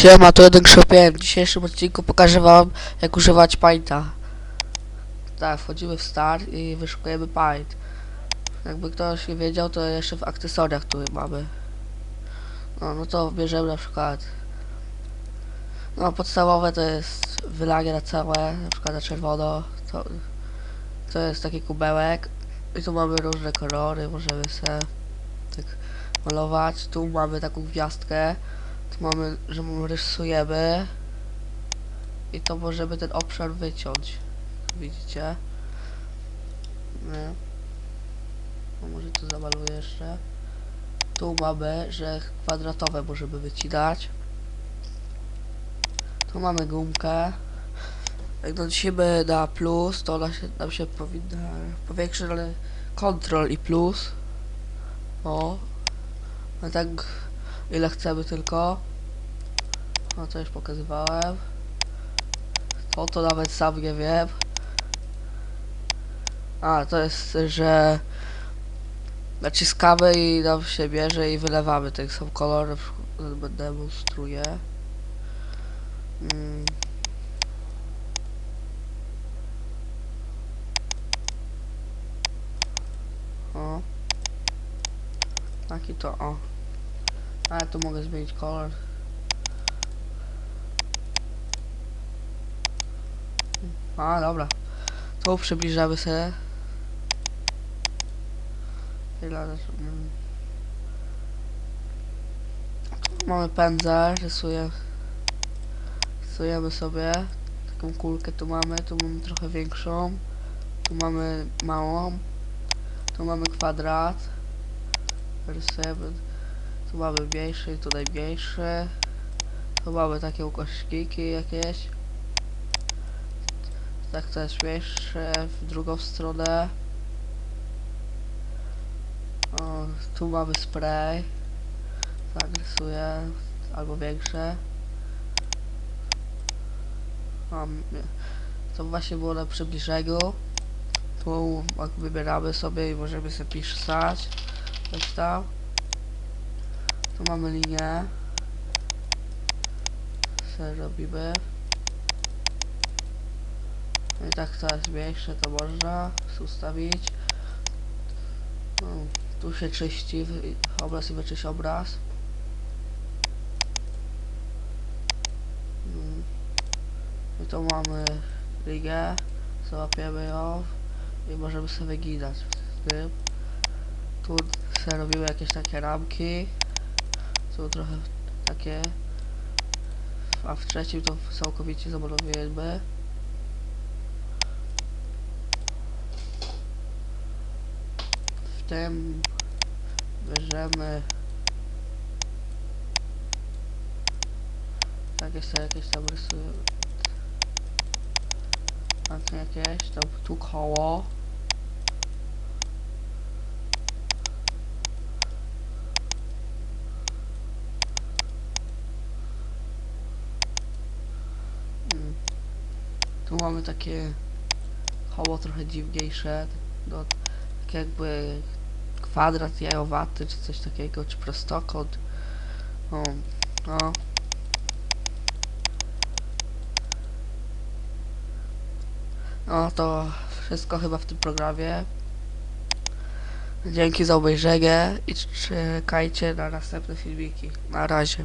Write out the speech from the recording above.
Siema, to jeden Krzopiałem. W dzisiejszym odcinku pokażę wam, jak używać Painta. Tak, wchodzimy w Start i wyszukujemy Paint. Jakby ktoś nie wiedział, to jeszcze w akcesoriach tu mamy. No, no to bierzemy na przykład... No, podstawowe to jest wylanie na całe, na przykład na czerwono. To, to jest taki kubełek. I tu mamy różne kolory, możemy sobie tak malować. Tu mamy taką gwiazdkę. Tu mamy, że mu rysujemy i to możemy ten obszar wyciąć. Widzicie? Nie. No może tu zamaluję jeszcze. Tu mamy, że kwadratowe możemy wycinać. Tu mamy gumkę. Jak nacisimy na plus, to ona się, nam się powinna powiększyć, ale kontrol i plus. O. A tak ile chcemy tylko. No to już pokazywałem. To to nawet sam nie wiem. A, to jest, że naciskamy i nam się bierze i wylewamy ten sam kolor. demonstruję. Mm. O. Taki to, o. Ale tu mogę zmienić kolor. A, dobra. Tu przybliżamy sobie. Tu mamy pędzel, rysuję. Rysujemy sobie. Taką kulkę tu mamy, tu mamy trochę większą. Tu mamy małą. Tu mamy kwadrat. Rysujemy. Tu mamy mniejszy, tu najmniejszy. Tu mamy takie ukośniki jakieś. Tak to jest mniejsze w drugą stronę. O, tu mamy spray. Tak rysuję. Albo większe. Mam. To właśnie było na przybliżeniu. Tu wybieramy sobie i możemy sobie pisać. Coś tam. Tu mamy linię. Co robimy? No i tak jest mniejsze, to można ustawić. No, tu się czyści obraz i wyczyść obraz. Mm. I tu mamy ligę, załapiemy ją i możemy sobie wyginać z tym. Tu sobie robimy jakieś takie ramki. Tu trochę takie. A w trzecim to całkowicie zamalowujemy. W tym bierzemy jakieś tam, jakieś tam rysuję. Tak, jakieś tam tu koło. Mm. Tu mamy takie koło trochę dziwniejsze, no, tak jakby kwadrat jajowaty, czy coś takiego, czy prostokąt. No. No to wszystko chyba w tym programie. Dzięki za obejrzenie i czekajcie na następne filmiki. Na razie.